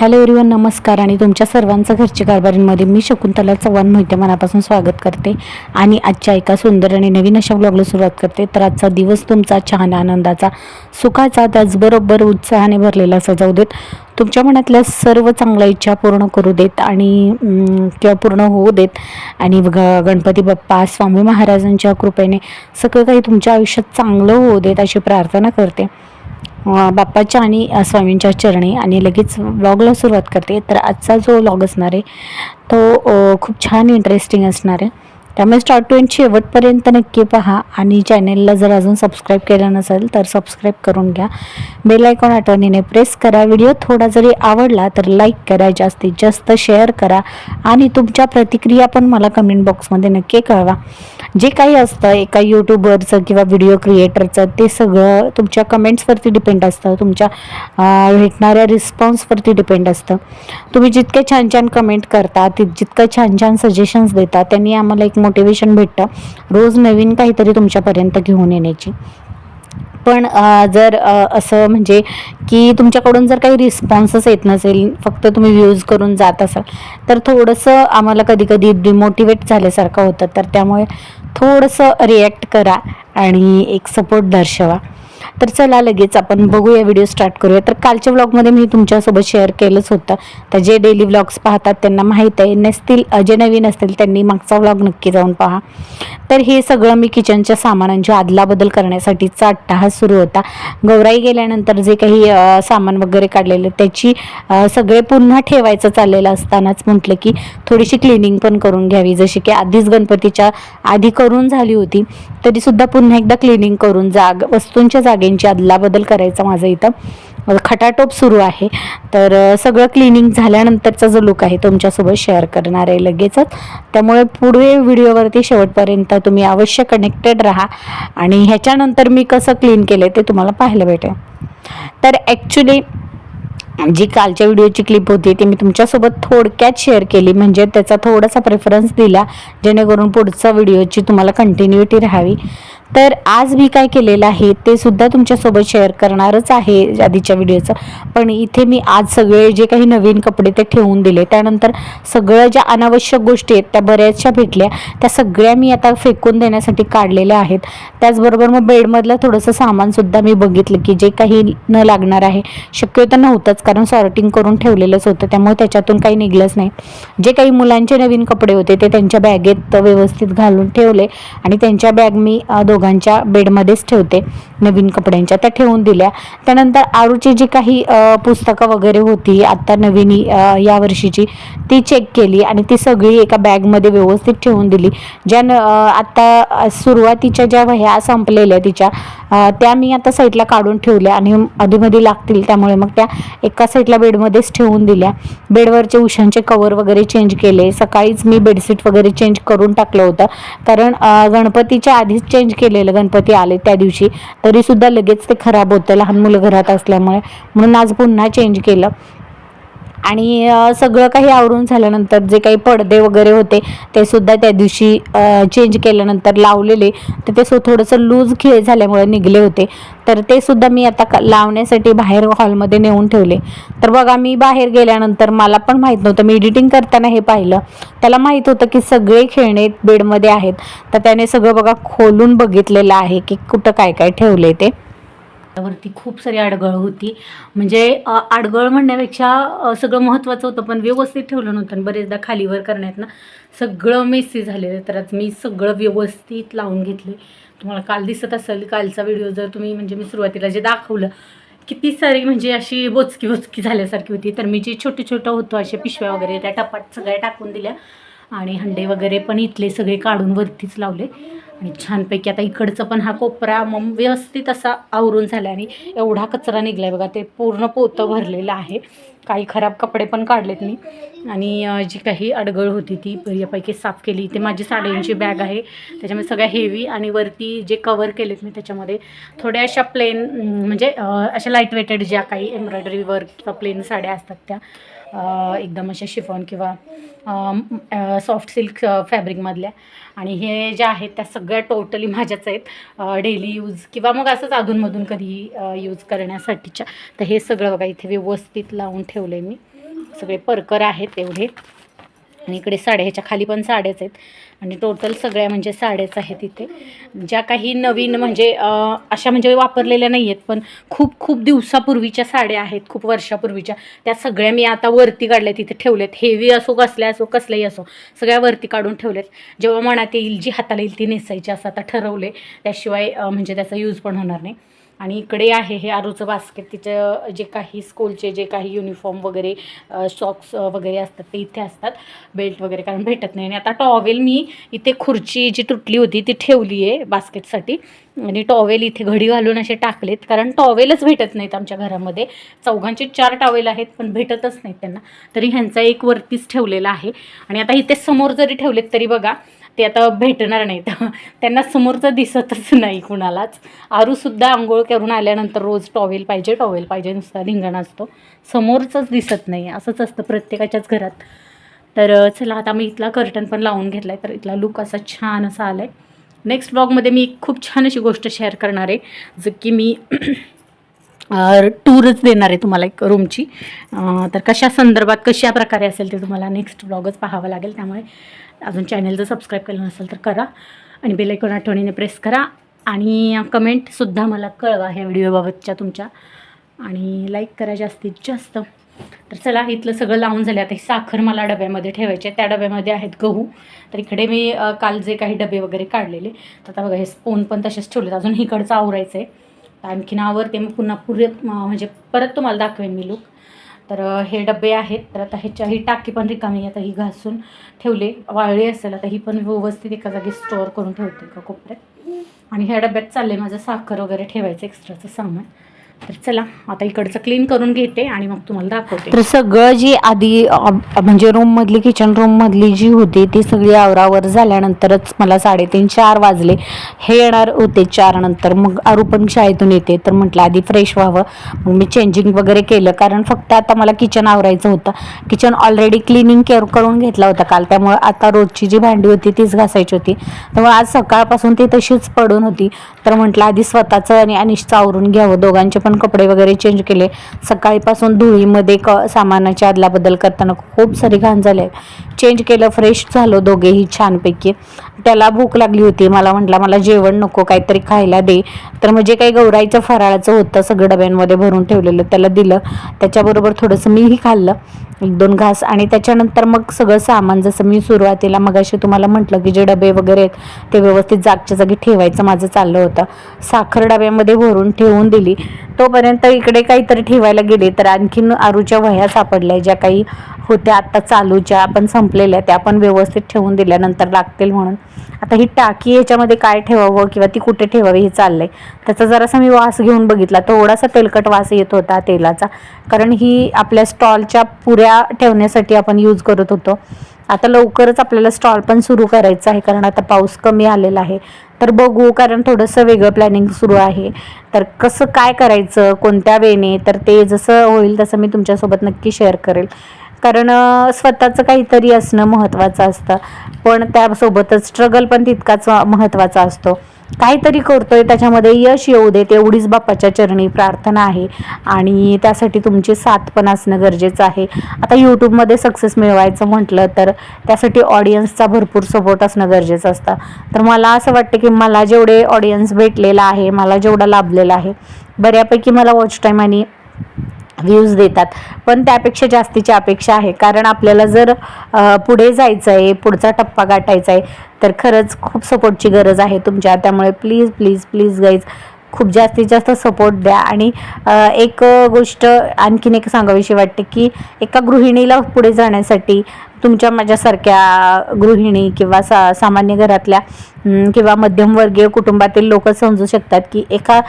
Hello everyone नमस्कार आणि तुमच्या सर्वांचं घरच्या कारभारींमध्ये मी शकुंतला चव्हाण मोहिते मनापासून स्वागत करते. आणि आजच्या एका सुंदर आणि नवीन अशा ब्लॉगला सुरुवात करते. तर आजचा दिवस तुमचा छान आनंदाचा सुखाचा त्याचबरोबर उत्साहाने भरलेला असा जाऊ देत. तुमच्या मनातल्या सर्व चांगल्या इच्छा पूर्ण करू देत आणि किंवा पूर्ण होऊ देत. आणि ग गणपती बाप्पा स्वामी महाराजांच्या कृपेने सगळं काही तुमच्या आयुष्यात चांगलं होऊ देत अशी प्रार्थना करते. बाप्पाच्या आणि स्वामींच्या चरणी आणि लगेच व्लॉगला सुरुवात करते. तर आजचा जो व्लॉग असणार आहे तो खूप छान इंटरेस्टिंग असणार आहे. त्यामुळे स्टार्ट टू एंड शेवटपर्यंत नक्की पहा आणि चॅनेलला जर अजून सबस्क्राईब केलं नसेल तर सबस्क्राईब करून घ्या. बेल आयकॉन आठवणीने प्रेस करा. व्हिडिओ थोडा जरी आवडला तर लाईक करा. जास्तीत जास्त शेअर करा. आणि तुमच्या प्रतिक्रिया पण मला कमेंट बॉक्समध्ये नक्की कळवा. जे काही असतं एका यूट्यूबरचं किंवा व्हिडिओ क्रिएटरचं ते सगळं तुमच्या कमेंट्सवरती डिपेंड असतं. तुमच्या भेटणाऱ्या रिस्पॉन्सवरती डिपेंड असतं. तुम्ही जितके छान छान कमेंट करता ति जितकं छान छान सजेशन्स देता त्यांनी आम्हाला एक मोटिवेशन भेटतं रोज नवीन काहीतरी तुमच्यापर्यंत घेऊन येण्याची. पण जर असं म्हणजे की तुमच्याकडून जर काही रिस्पॉन्सच येत नसेल फक्त तुम्ही व्ह्यूज करून जात असाल तर थोडंसं आम्हाला कधी कधी डिमोटिवेट झाल्यासारखं होतं. तर त्यामुळे थोडंसं रिॲक्ट करा आणि एक सपोर्ट दर्शवा. तर चला लगेच आपण बघूया व्हिडिओ स्टार्ट करूया. तर कालच्या व्लॉगमध्ये मी तुमच्यासोबत शेअर केलंच होतं. तर जे डेली व्लॉग्स पाहतात त्यांना माहीत आहे नसतील जे नवीन असतील त्यांनी मागचा व्लॉग नक्की जाऊन पहा. तर हे सगळं मी किचनच्या सामानांची अदलाबदल करण्यासाठीचा अट्टा हा सुरू होता. गौराई गेल्यानंतर जे काही सामान वगैरे काढलेलं त्याची सगळे पुन्हा ठेवायचं चाललेलं असतानाच म्हटलं की थोडीशी क्लिनिंग पण करून घ्यावी. जशी की आधीच गणपतीच्या आधी करून झाली होती तरीसुद्धा पुन्हा एकदा क्लिनिंग करून जाग वस्तूंच्या जागेंची अदलाबदल करायचा माझं इथं. खटाटोप सुरू आहे. तर सगळं क्लिनिंग झाल्यानंतरचा जो लुक आहे तुमच्यासोबत शेअर करणार आहे लगेचच. त्यामुळे पुढे व्हिडिओवरती शेवटपर्यंत तुम्ही अवश्य कनेक्टेड राहा. आणि ह्याच्यानंतर मी कसं क्लीन केलं ते तुम्हाला पाहायला भेटेल. तर ॲक्च्युली जी कालच्या व्हिडिओची क्लिप होती ती मी तुमच्यासोबत थोडक्यात शेअर केली. म्हणजे त्याचा थोडासा प्रेफरन्स दिला जेणेकरून पुढचा व्हिडिओची तुम्हाला कंटिन्युटी राहावी. तर आज मी काय केलेलं आहे ते सुद्धा तुमच्यासोबत शेअर करणारच आहे आधीच्या व्हिडिओचं पण इथे मी आज सगळे जे काही नवीन कपडे ते ठेवून दिले. त्यानंतर सगळ्या ज्या अनावश्यक गोष्टी आहेत त्या बऱ्याचशा भेटल्या. त्या सगळ्या मी आता फेकून देण्यासाठी काढलेल्या आहेत. त्याचबरोबर मग बेडमधलं थोडंसं सामानसुद्धा मी बघितलं की जे काही न लागणार आहे. शक्यतो नव्हतंच कारण सॉर्टिंग करून ठेवलेलंच होतं. त्यामुळे त्याच्यातून काही निघलंच नाही. जे काही मुलांचे नवीन कपडे होते ते त्यांच्या बॅगेत व्यवस्थित घालून ठेवले आणि त्यांच्या बॅग मी अ, दोघांच्या बेडमध्येच ठेवते. नवीन कपड्यांच्या त्या ठेवून दिल्या. त्यानंतर आरूची जी काही पुस्तकं वगैरे होती आत्ता नवीन या वर्षीची ती चेक केली आणि ती सगळी एका बॅगमध्ये व्यवस्थित ठेवून दिली. ज्या न- आत्ता सुरुवातीच्या ज्या वह्या संपलेल्या तिच्या त्या मी आता साईडला काढून ठेवल्या आणि अधीमध्ये लागतील त्यामुळे मग त्या एका साईडला बेडमध्येच ठेवून दिल्या. बेडवरचे उशांचे कवर वगैरे चेंज केले. सकाळीच मी बेडशीट वगैरे चेंज करून टाकलं होतं. कारण गणपतीच्या आधीच चेंज केलेलं गणपती आले त्या दिवशी. तरीसुद्धा लगेच ते खराब होतं. लहान मुलं घरात असल्यामुळे. म्हणून आज पुन्हा चेंज केलं. आणि सगळं काही आवरून झाल्यानंतर जे काही पडदे वगैरे होते ते सुद्धा त्या दिवशी चेंज केल्यानंतर लावलेले. तर ते सो थोडंसं लूज खेळ झाल्यामुळे निघले होते. तर ते सुद्धा मी आता लावण्यासाठी बाहेर हॉलमध्ये नेऊन ठेवले. तर बघा मी बाहेर गेल्यानंतर मला पण माहीत नव्हतं. मी एडिटिंग करताना हे पाहिलं. त्याला माहीत होतं की सगळे खेळणे बेडमध्ये आहेत. तर त्याने सगळं बघा खोलून बघितलेलं आहे की कुठं काय काय ठेवले ते. वरती खूप सारी अडगळ होती. म्हणजे आडगळ अडगळ म्हणण्यापेक्षा सगळं महत्त्वाचं होतं पण व्यवस्थित ठेवलं नव्हतं आणि बरेचदा खालीवर करण्यात ना सगळं मेसी झालेलं. तर आज मी सगळं व्यवस्थित लावून घेतले. तुम्हाला काल दिसत असेल कालचा व्हिडिओ जर तुम्ही म्हणजे मी सुरुवातीला जे दाखवलं किती सारी म्हणजे अशी बोचकी बोचकी झाल्यासारखी होती. तर मी जे छोटे छोटं होतो असे पिशव्या वगैरे त्या टपात सगळ्या टाकून दिल्या आणि हंडे वगैरे पण इथले सगळे काढून वरतीच लावले. आणि छानपैकी आता इकडचं पण हा कोपरा मग व्यवस्थित असा आवरून झाला आणि एवढा कचरा निघलाय बघा ते पूर्ण पोतं भरलेलं आहे. काही खराब कपडे पण काढलेत मी. आणि जी काही अडगळ होती ती बऱ्यापैकी साफ केली. ते माझी साड्यांची बॅग आहे. त्याच्यामध्ये सगळ्या हेवी आणि वरती जे कवर केलेत मी त्याच्यामध्ये थोड्या अशा प्लेन म्हणजे अशा लाइट वेटेड ज्या काही एम्ब्रॉयडरी वर्क किंवा प्लेन साड्या असतात त्या एकदम अशा शिफॉन किंवा सॉफ्ट सिल्क फॅब्रिकमधल्या आणि हे ज्या आहेत त्या सगळ्या टोटली माझ्याच आहेत. डेली यूज किंवा मग असंच अधूनमधून कधी यूज करण्यासाठीच्या. तर हे सगळं बघा इथे व्यवस्थित लावून ठेवलं आहे मी. सगळे परकर आहेत एवढे. आणि इकडे साड्या ह्याच्या खाली पण साड्याच आहेत. आणि टोटल सगळ्या म्हणजे साड्याच आहेत इथे. ज्या काही नवीन म्हणजे अशा म्हणजे वापरलेल्या नाही आहेत पण खूप खूप दिवसापूर्वीच्या साड्या आहेत खूप वर्षापूर्वीच्या. त्या सगळ्या मी आता वरती काढल्या तिथे ठेवल्यात. हेवी असो कसल्या असो कसल्याही असो सगळ्या वरती काढून ठेवल्यात. जेव्हा मनात येईल जी हाताला येईल ती नेसायची असं आता ठरवले त्याशिवाय म्हणजे त्याचा यूज पण होणार नाही. आणि इकडे आहे हे आरूचं बास्केट तिचं जे काही स्कूलचे जे काही युनिफॉर्म वगैरे सॉक्स वगैरे असतात ते इथे असतात. बेल्ट वगैरे कारण भेटत नाही. आणि आता टॉवेल मी इथे खुर्ची जी तुटली होती ती ठेवली आहे बास्केटसाठी आणि टॉवेल इथे घडी घालून असे टाकलेत. कारण टॉवेलच भेटत नाहीत आमच्या घरामध्ये. चौघांचे चार टॉवेल आहेत पण भेटतच नाहीत त्यांना. तरी ह्यांचा एक वरतीच ठेवलेला आहे. आणि आता इथे समोर जरी ठेवलेत तरी बघा ते आता भेटणार नाहीत त्यांना समोरचं दिसतच नाही कुणालाच. आरूसुद्धा आंघोळ करून आल्यानंतर रोज टॉवेल पाहिजे टॉवेल पाहिजे नुसता धिंगाणा असतो. समोरचंच दिसत नाही. असंच असतं प्रत्येकाच्याच घरात. तर चला आता मी इथला कर्टन पण लावून घेतला आहे तर इथला लुक असा छान असा आला आहे नेक्स्ट ब्लॉगमध्ये मी एक खूप छान अशी गोष्ट शेअर करणार आहे. जर की मी टूरच देणार आहे तुम्हाला एक रूमची तर कशा संदर्भात कशा प्रकारे असेल ते तुम्हाला नेक्स्ट ब्लॉगच पाहावं लागेल. त्यामुळे अजून चॅनल जर सबस्क्राईब केलं नसेल तर करा आणि बेलायकॉन आठवणीने प्रेस करा. आणि कमेंटसुद्धा मला कळवा ह्या व्हिडिओबाबतच्या तुमच्या. आणि लाईक करा जास्तीत जास्त. तर चला इथलं सगळं लावून झालं. आता ही साखर मला डब्यामध्ये ठेवायचे त्या डब्यामध्ये आहेत गहू. तर इकडे मी काल जे काही डबे वगैरे काढलेले तर आता बघा हे स्पून पण तसेच ठेवलेत. अजून इकडचं आवरायचं आहे आणखीन आवरते मग पुन्हा पुरे म्हणजे परत तुम्हाला दाखवेन मी लुक तर हे डबे आहेत. तर आता ह्याच्या ही टाकी पण रिकामी आहे. आता ही घासून ठेवले. वाळली असेल आता ही पण व्यवस्थित एका जागी स्टोअर करून ठेवते एका कोपऱ्यात. आणि ह्या डब्यात चालले माझं साखर वगैरे ठेवायचं एक्स्ट्राचं सामान. तर चला आता इकडचं क्लीन करून घेते आणि मग तुम्हाला दाखवते. तर सगळं जी आधी म्हणजे रूममधली किचन रूममधली जी होती ती सगळी आवरावर झाल्यानंतरच मला साडेतीन चार वाजले. हे येणार होते चार नंतर. मग आरू पण शाळेतून येते. तर म्हटलं आधी फ्रेश व्हावं. मग मी चेंजिंग वगैरे केलं. कारण फक्त आता मला किचन आवरायचं होतं. किचन ऑलरेडी क्लिनिंग केअर करून घेतला होता काल. त्यामुळे आता रोजची जी भांडी होती तीच घासायची होती. त्यामुळे आज सकाळपासून ती तशीच पडून होती. तर म्हटलं आधी स्वतःचं आणि अनिशचं आवरून घ्यावं. दोघांचे पण कपडे वगैरे चेंज केले. सकाळीपासून धुळीमध्ये क सामानाची अदलाबदल करताना खूप सारी घाण झाले चेंज केलं फ्रेश झालो दोघेही छानपैकी. त्याला भूक लागली होती. मला म्हटलं मला जेवण नको काहीतरी खायला दे. तर म्हणजे काही गौराईचं फराळाचं होतं सगळं डब्यांमध्ये भरून ठेवलेलं त्याला दिलं. त्याच्याबरोबर थोडंसं मीही खाल्लं एक दोन घास. आणि त्याच्यानंतर मग सगळं सामान जसं मी सुरुवातीला मग अशी तुम्हाला म्हटलं की जे डबे वगैरे आहेत ते व्यवस्थित जागच्या जागी ठेवायचं माझं चाललं होतं. साखर डब्यामध्ये भरून ठेवून दिली. तोपर्यंत इकडे काहीतरी ठेवायला गेले तर आणखीन आरूच्या वह्या सापडल्या ज्या काही होत्या आत्ता चालूच्या आपण संपलेल्या त्या पण व्यवस्थित ठेवून दिल्यानंतर लागतील म्हणून. आता ही टाकी याच्यामध्ये काय ठेवावं किंवा ती कुठे ठेवावी हे चाललंय. त्याचा जरासा मी वास घेऊन बघितला. थोडासा तेलकट वास येत होता तेलाचा कारण ही आपल्या स्टॉलच्या पुऱ्या ठेवण्यासाठी आपण यूज करत होतो. आता लवकरच आपल्याला स्टॉल पण सुरू करायचं आहे कारण आता पाऊस कमी आलेला आहे. तर बघू कारण थोडंसं वेगळं प्लॅनिंग सुरू आहे. तर कसं काय करायचं कोणत्या वेने तर ते जसं होईल तसं मी तुमच्यासोबत नक्की शेअर करेल. कारण स्वतःचं काहीतरी असणं महत्त्वाचं असतं. पण त्यासोबतच स्ट्रगल पण तितकाच महत्त्वाचा असतो. काहीतरी करतोय त्याच्यामध्ये यश येऊ दे तेवढीच बाप्पाच्या चरणी प्रार्थना आहे. आणि त्यासाठी तुमची साथ पण असणं गरजेचं आहे. आता यूट्यूबमध्ये सक्सेस मिळवायचं म्हटलं तर त्यासाठी ऑडियन्सचा भरपूर सपोर्ट असणं गरजेचं असतं. तर मला असं वाटतं की मला जेवढे ऑडियन्स भेटलेला आहे मला जेवढा लाभलेला आहे बऱ्यापैकी मला वॉच टाईम आणि व्ह्यूज देतात. पण त्यापेक्षा जास्तीची अपेक्षा आहे. कारण आपल्याला जर पुढे जायचं आहे पुढचा टप्पा गाठायचा आहे तर खरंच खूप सपोर्टची गरज आहे तुमच्या. त्यामुळे प्लीज प्लीज प्लीज गाईज खूप जास्तीत जास्त सपोर्ट द्या. आणि एक गोष्ट आणखीन एक सांगावीशी वाटते की एका गृहिणीला पुढे जाण्यासाठी तुमच्या माझ्यासारख्या गृहिणी किंवा सा सामान्य घरातल्या किंवा मध्यमवर्गीय कुटुंबातील लोक समजू शकतात की एका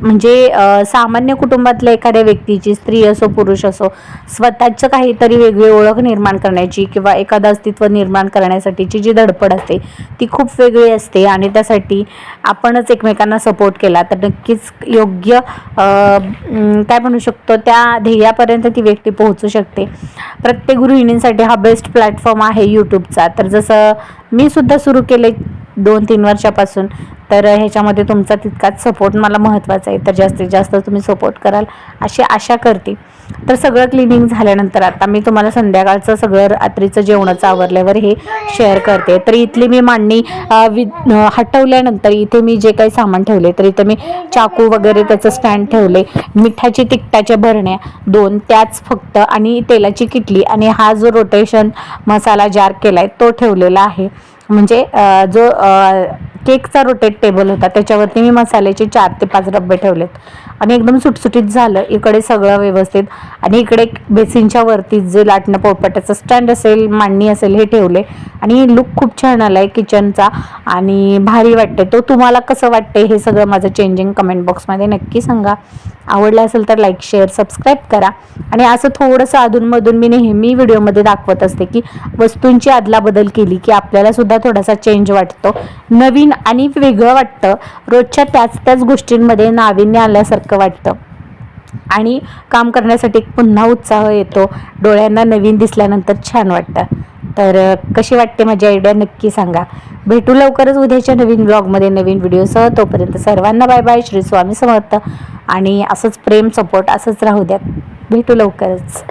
म्हणजे सामान्य कुटुंबातल्या एखाद्या व्यक्तीची स्त्री असो पुरुष असो स्वतःचं काहीतरी वेगळी ओळख निर्माण करण्याची किंवा एखादं अस्तित्व निर्माण करण्यासाठीची जी धडपड असते ती खूप वेगळी असते आणि त्यासाठी आपणच एकमेकांना सपोर्ट केला तर नक्कीच योग्य काय म्हणू शकतो त्या ध्येयापर्यंत ती व्यक्ती पोहोचू शकते. प्रत्येक गृहिणींसाठी हा बेस्ट प्लॅटफॉर्म आहे यूट्यूबचा तर जसं मी सुद्धा सुरू केले दोन तीन वर्षापासून. तर ह्याच्यामध्ये तुमचा तितकाच सपोर्ट मला महत्त्वाचा आहे. तर जास्तीत जास्त तुम्ही सपोर्ट कराल अशी आशा करते. तर सगळं क्लिनिंग झाल्यानंतर आता मी तुम्हाला संध्याकाळचं सगळं रात्रीचं जेवणाचं आवरल्यावर हे शेअर करते. तर इथली मी मांडणी वि हटवल्यानंतर इथे मी जे काही सामान ठेवले तर इथे मी चाकू वगैरे त्याचं स्टँड ठेवले मिठाची तिकटाच्या भरण्या दोन त्याच फक्त आणि तेलाची किटली आणि हा जो रोटेशन मसाला जार केला आहे तो ठेवलेला आहे. म्हणजे जो केकचा रोटेट टेबल होता त्याच्यावरती मी मसाल्याचे चार ते पाच डब्बे ठेवलेत. आणि एकदम सुटसुटीत झालं इकडे सगळं व्यवस्थित. आणि इकडे बेसिनच्या वरती जे लाटणं पोळपाटाचं स्टँड असेल मांडणी असेल हे ठेवले. आणि लुक खूप छान आला आहे किचनचा आणि भारी वाटते तो तुम्हाला कसं वाटते हे सगळं माझं चेंजिंग कमेंट बॉक्समध्ये नक्की सांगा. आवडलं असेल तर लाईक शेअर सबस्क्राईब करा. आणि असं थोडंसं अधूनमधून मी नेहमी व्हिडिओमध्ये दाखवत असते की वस्तूंची अदलाबदल केली की आपल्याला सुद्धा थोडासा चेंज वाटतो. नवीन आणि वेगळं वाटतं. रोजच्या त्याच त्याच गोष्टींमध्ये नाविन्य आल्यासारखं वाटतं. आणि काम करण्यासाठी पुन्हा उत्साह येतो. डोळ्यांना नवीन दिसल्यानंतर छान वाटतं. तर कशी वाटते माझी आयडिया नक्की सांगा. भेटू लवकरच उद्याच्या नवीन ब्लॉगमध्ये नवीन व्हिडिओसह तोपर्यंत सर्वांना बाय बाय श्री स्वामी समर्थ. आणि असंच प्रेम सपोर्ट असंच राहू द्यात. भेटू लवकरच.